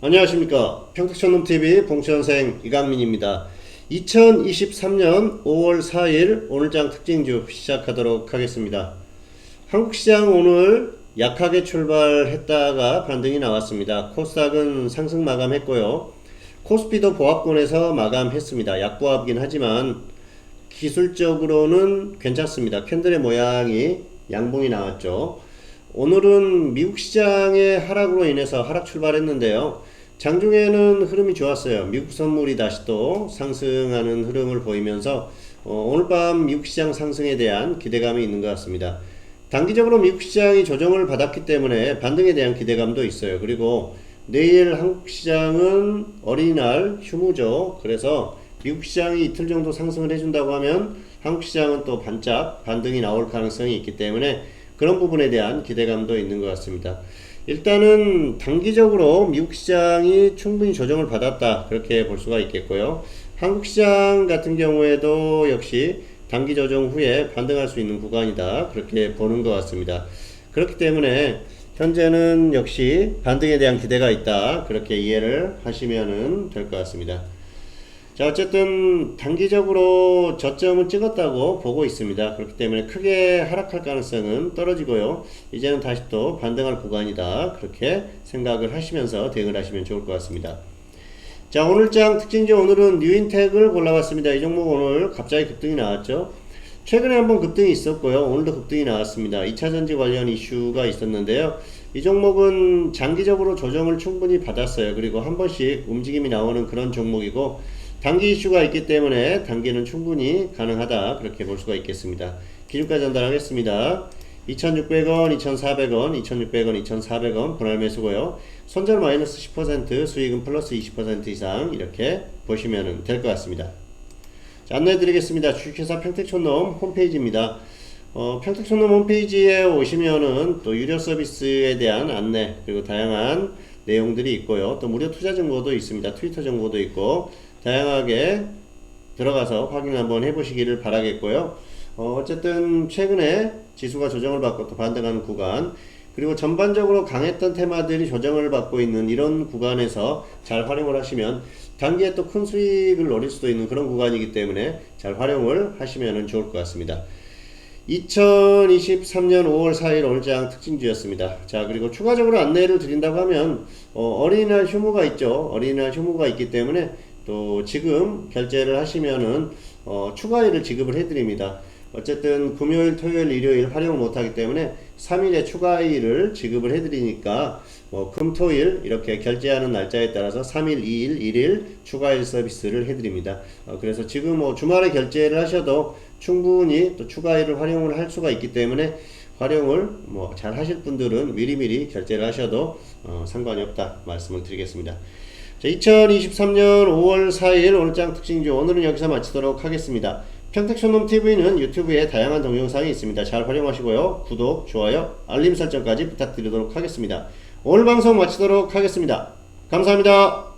안녕하십니까. 평택천놈TV 봉천생 이강민입니다. 2023년 5월 4일 오늘장 특징주 시작하도록 하겠습니다. 한국시장 오늘 약하게 출발했다가 반등이 나왔습니다. 코스닥은 상승 마감했고요. 코스피도 보합권에서 마감했습니다. 약보합이긴 하지만 기술적으로는 괜찮습니다. 캔들의 모양이 양봉이 나왔죠 오늘은 미국 시장의 하락으로 인해서 하락 출발했는데요. 장중에는 흐름이 좋았어요. 미국 선물이 다시 또 상승하는 흐름을 보이면서 어, 오늘 밤 미국 시장 상승에 대한 기대감이 있는 것 같습니다. 단기적으로 미국 시장이 조정을 받았기 때문에 반등에 대한 기대감도 있어요. 그리고 내일 한국 시장은 어린이날 휴무죠. 그래서 미국 시장이 이틀 정도 상승을 해준다고 하면 한국 시장은 또 반짝 반등이 나올 가능성이 있기 때문에 그런 부분에 대한 기대감도 있는 것 같습니다. 일단은 단기적으로 미국 시장이 충분히 조정을 받았다 그렇게 볼 수가 있겠고요. 한국 시장 같은 경우에도 역시 단기 조정 후에 반등할 수 있는 구간이다 그렇게 보는 것 같습니다. 그렇기 때문에 현재는 역시 반등에 대한 기대가 있다 그렇게 이해를 하시면 될 것 같습니다. 자, 어쨌든 단기적으로 저점은 찍었다고 보고 있습니다. 그렇기 때문에 크게 하락할 가능성은 떨어지고요. 이제는 다시 또 반등할 구간이다. 그렇게 생각을 하시면서 대응을 하시면 좋을 것 같습니다. 자, 오늘장 특징주 오늘은 뉴인텍을 골라봤습니다. 이 종목 오늘 갑자기 급등이 나왔죠. 최근에 한번 급등이 있었고요. 오늘도 급등이 나왔습니다. 2차전지 관련 이슈가 있었는데요. 이 종목은 장기적으로 조정을 충분히 받았어요. 그리고 한 번씩 움직임이 나오는 그런 종목이고 단기 이슈가 있기 때문에 단기는 충분히 가능하다 그렇게 볼 수가 있겠습니다. 기준가 전달하겠습니다. 2,600원, 2,400원, 2,600원, 2,400원 분할 매수고요. 손절 마이너스 10%, 수익은 플러스 20% 이상 이렇게 보시면 될 것 같습니다. 자, 안내해 드리겠습니다. 주식회사 평택촌놈 홈페이지입니다. 어, 평택촌놈 홈페이지에 오시면은 또 유료 서비스에 대한 안내 그리고 다양한 내용들이 있고요. 또 무료 투자 정보도 있습니다. 트위터 정보도 있고 다양하게 들어가서 확인 한번 해보시기를 바라겠고요. 어, 어쨌든 최근에 지수가 조정을 받고 또 반등하는 구간 그리고 전반적으로 강했던 테마들이 조정을 받고 있는 이런 구간에서 잘 활용을 하시면 단기에 또 큰 수익을 노릴 수도 있는 그런 구간이기 때문에 잘 활용을 하시면 좋을 것 같습니다. 2023년 5월 4일 오늘장 특징주였습니다. 자, 그리고 추가적으로 안내를 드린다고 하면, 어, 린이날 휴무가 있죠. 어린이날 휴무가 있기 때문에 또 지금 결제를 하시면은, 어, 추가일을 지급을 해드립니다. 어쨌든 금요일, 토요일, 일요일 활용을 못하기 때문에 3일에 추가일을 지급을 해드리니까 뭐 금, 토, 일 이렇게 결제하는 날짜에 따라서 3일, 2일, 1일 추가일 서비스를 해드립니다. 어, 그래서 지금 뭐 주말에 결제를 하셔도 충분히 또 추가일을 활용을 할 수가 있기 때문에 활용을 뭐 잘 하실 분들은 미리미리 결제를 하셔도 어, 상관이 없다 말씀을 드리겠습니다. 자, 2023년 5월 4일 오늘장 특징주 오늘은 여기서 마치도록 하겠습니다. 평택촌놈 TV는 유튜브에 다양한 동영상이 있습니다. 잘 활용하시고요. 구독, 좋아요, 알림 설정까지 부탁드리도록 하겠습니다. 오늘 방송 마치도록 하겠습니다. 감사합니다.